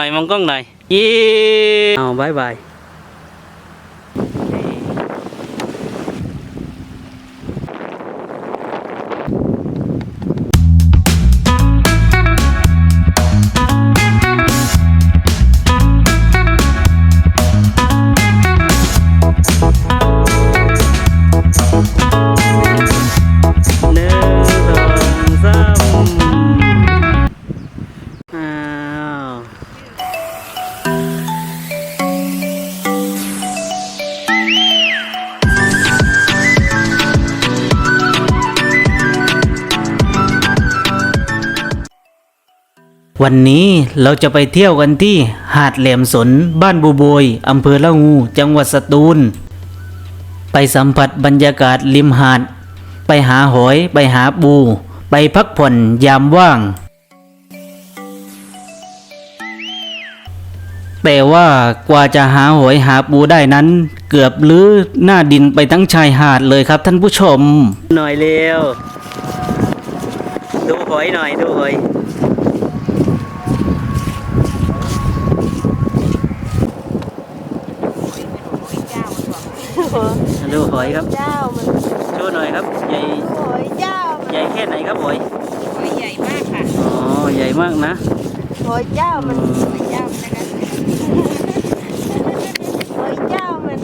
หน่อยมอง วันนี้เราจะไปเที่ยวกันที่หาดแหลมสน บ้านบูโบยอำเภอละงู จังหวัดสตูล ไปสัมผัสบรรยากาศริมหาด ไปหาหอย ไปหาปู ไปพักผ่อนยามว่าง แต่ว่ากว่าจะหาหอยหาปูได้นั้น เกือบลื้อหน้าดินไปทั้งชายหาดเลยครับท่านผู้ชม หน่อยเร็ว ดูหอยหน่อยดูหอย ดูหอยครับ เจ้ามันโชว์หน่อยครับ ใหญ่โอ้ยเจ้าใหญ่แค่ไหนครับหอยหอยใหญ่มากค่ะอ๋อใหญ่มากนะโอ้ยเจ้ามันหอยย่ำนะคะโอ้ยเจ้ามัน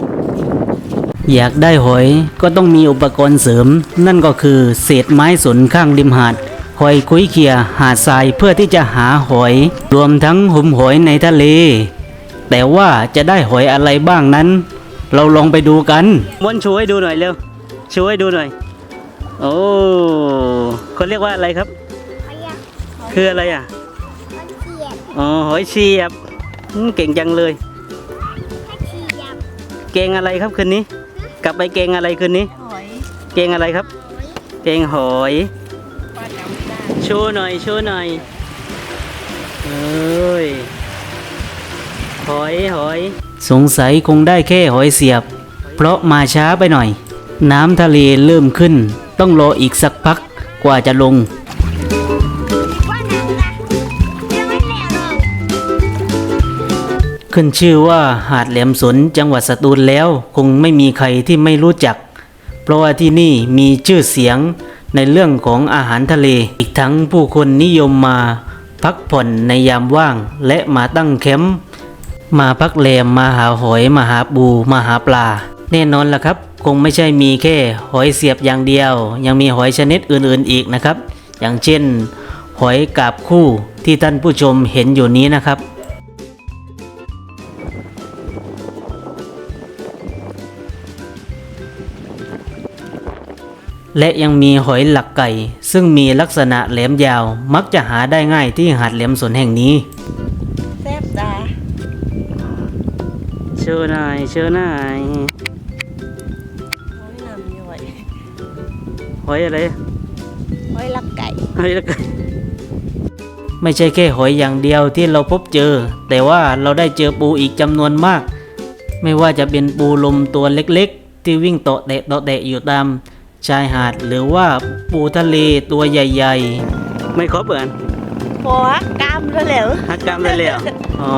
อยากได้หอยก็ต้องมีอุปกรณ์เสริม นั่นก็คือเศษไม้สนข้างริมหาดคอยคุยเขี่ยหาดทรายเพื่อที่จะหาหอย รวมทั้งหุมหอยในทะเล แต่ว่าจะได้หอยอะไรบ้างนั้น เราลองไปดูกันม้วนช่วยดูหน่อยเร็วช่วยดูหน่อย โอ้เขาเรียกว่าอะไรครับ คืออะไรอะอ๋อหอยเชียบอืมเก่งจังเลยเกงอะไรครับคืนนี้ กลับไปเกงอะไรคืนนี้หอยเกงอะไรครับเกงหอยป้าจำไม่ได้โชว์หน่อยโชว์หน่อยเอ้ย หอยหอย สงสัยคงได้แค่หอยเสียบ เพราะมาช้าไปหน่อย น้ำทะเลเริ่มขึ้น ต้องรออีกสักพักกว่าจะลง ขึ้นชื่อว่าหาดแหลมสนจังหวัดสตูลแล้วคงไม่มีใครที่ไม่รู้จัก เพราะว่าที่นี่มีชื่อเสียงในเรื่องของอาหารทะเล อีกทั้งผู้คนนิยมมาพักผ่อนในยามว่างและมาตั้งแคมป์ มาพักแรมมาหาหอยมาหาปูมาหาปลา แน่นอนล่ะครับ คงไม่ใช่มีแค่หอยเสียบอย่างเดียว ยังมีหอยชนิดอื่นๆอีกนะครับ อย่างเช่น หอยกาบคู่ที่ท่านผู้ชมเห็นอยู่นี้นะครับและยังมีหอยหลักไก่ ซึ่งมีลักษณะแหลมยาวมักจะหาได้ง่ายที่หาดแหลมสนแห่งนี้ เชิญนายเชิญนายโอ้ยนำย่อยหอยอะไรโอ้ยลักไก่หอยหลักไก่ไม่ใช่แค่หอยอย่างเดียวที่เราพบเจอ แต่ว่าเราได้เจอปูอีกจำนวนมาก ไม่ว่าจะเป็นปูลมตัวเล็กๆ ที่วิ่งเตาะแตะเตาะแตะอยู่ตามชายหาดหรือว่าปูทะเลตัวใหญ่ๆ ไม่ครบเหมือนหัวกล้ามแล้วเหลวฮักกรรมได้เลยเหรออ๋อ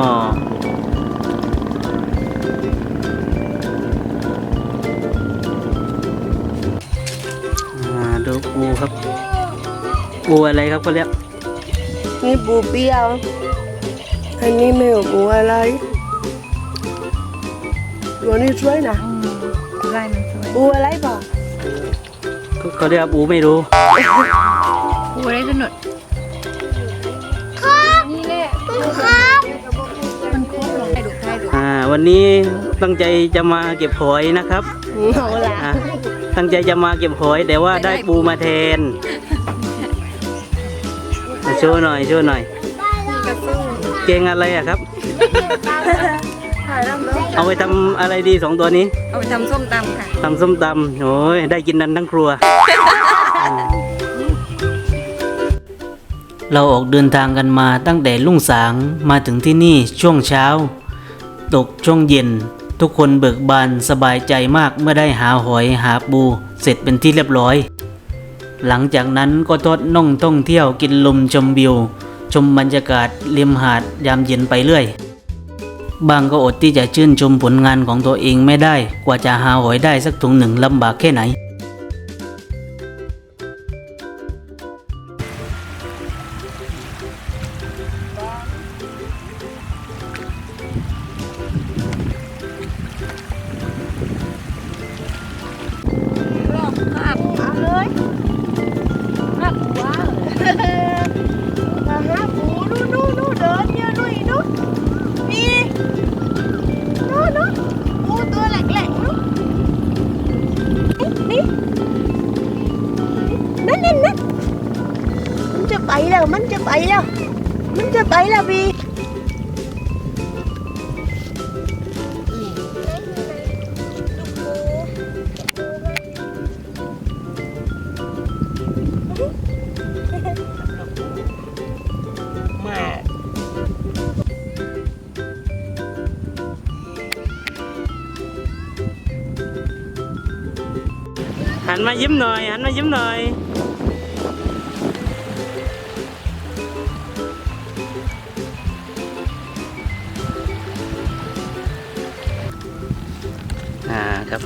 ดูปูครับปูอะไรครับเขาเรียกนี่ปูเปรี้ยวอันนี้ไม่รู้ปูอะไรตัวนี้สวยนะลายมันสวยปูอะไรเปล่าเขาเรียกว่าปูไม่รู้ปูได้สนุกนี่แหละมันคุ้มลงให้ดูให้ดูอ่าวันนี้ตั้งใจจะมาเก็บหอยนะครับเอาละอ่า ตั้งใจจะมาเก็บหอย แต่ว่าได้ปูมาแทนอะโชว์หน่อยโชว์หน่อยกระสู้เกงอะไรอะครับ เอาไปทำอะไรดีสองตัวนี้ เอาไปทำส้มตำค่ะทำส้มตำโอ้ยได้กินนันทั้งครัว เราออกเดินทางกันมาตั้งแต่ลุ่งสางมาถึงที่นี่ช่วงเช้า ตกช่วงเย็น ทุกคนเบิกบานสบายใจมากเมื่อได้หาหอยหาปู เสร็จเป็นที่เรียบร้อย หลังจากนั้นก็ทอดน่องท่องเที่ยวกินลมชมวิว ชมบรรยากาศริมหาดยามเย็นไปเรื่อย บางก็อดที่จะชื่นชมผลงานของตัวเองไม่ได้ กว่าจะหาหอยได้สักถุงหนึ่งลำบากแค่ไหน หันมายิ้มหน่อยหันมายิ้มหน่อยอ่าครับ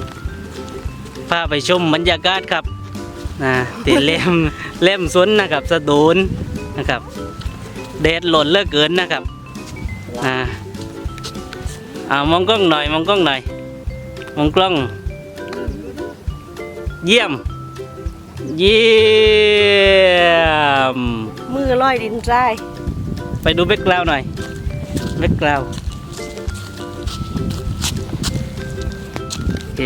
พาไปชมบรรยากาศครับนะติเล่มเล่มสวนนะครับสะดูนนะครับแดดหล่นเลือกเกินนะครับอ่าเอามองกล้องหน่อยมองกล้องหน่อยมองกล้อง เยี่ยม เยี่ยม มือลอยดินทราย ไปดูแบ็กกราวหน่อยแบ็กกราวโอเค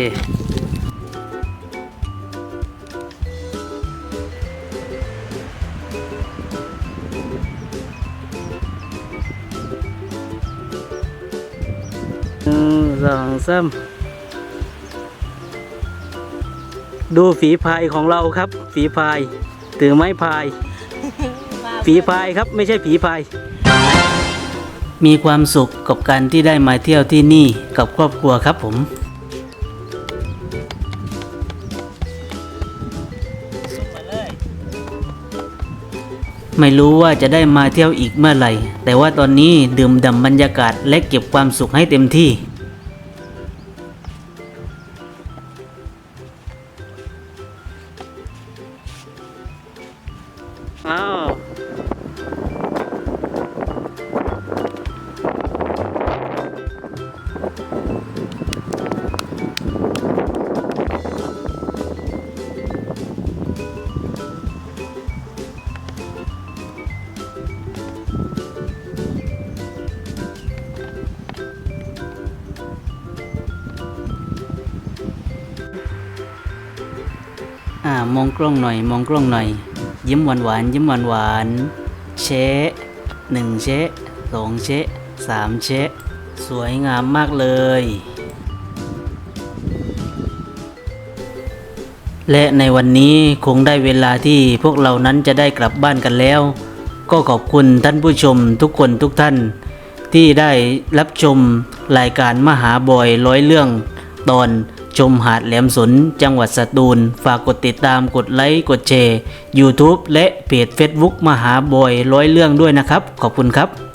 หนึ่งสองสาม ดูฝีพายของเราครับ ฝีพายถือไม้พาย ฝีพายครับไม่ใช่ผีพาย มีความสุขกับการที่ได้มาเที่ยวที่นี่กับครอบครัวครับผมไม่รู้ว่าจะได้มาเที่ยวอีกเมื่อไหร่ แต่ว่าตอนนี้ดื่มด่ำบรรยากาศและเก็บความสุขให้เต็มที่ อ่ามองกล้องหน่อย มองกล้องหน่อย ยิ้มหวานหวานยิ้มหวานหวานเชะหนึ่งเชะสองเชะสามเชะสวยงามมากเลย และในวันนี้คงได้เวลาที่พวกเรานั้นจะได้กลับบ้านกันแล้ว ก็ขอบคุณท่านผู้ชมทุกคนทุกท่าน ที่ได้รับชมรายการมหาบอยร้อยเรื่องตอน ชมหาดแหลมสนจังหวัดสตูล ฝากกดติดตามกดไลค์กดแชร์ YouTube และเพจ Facebook มหาบอยร้อยเรื่องด้วยนะครับ ขอบคุณครับ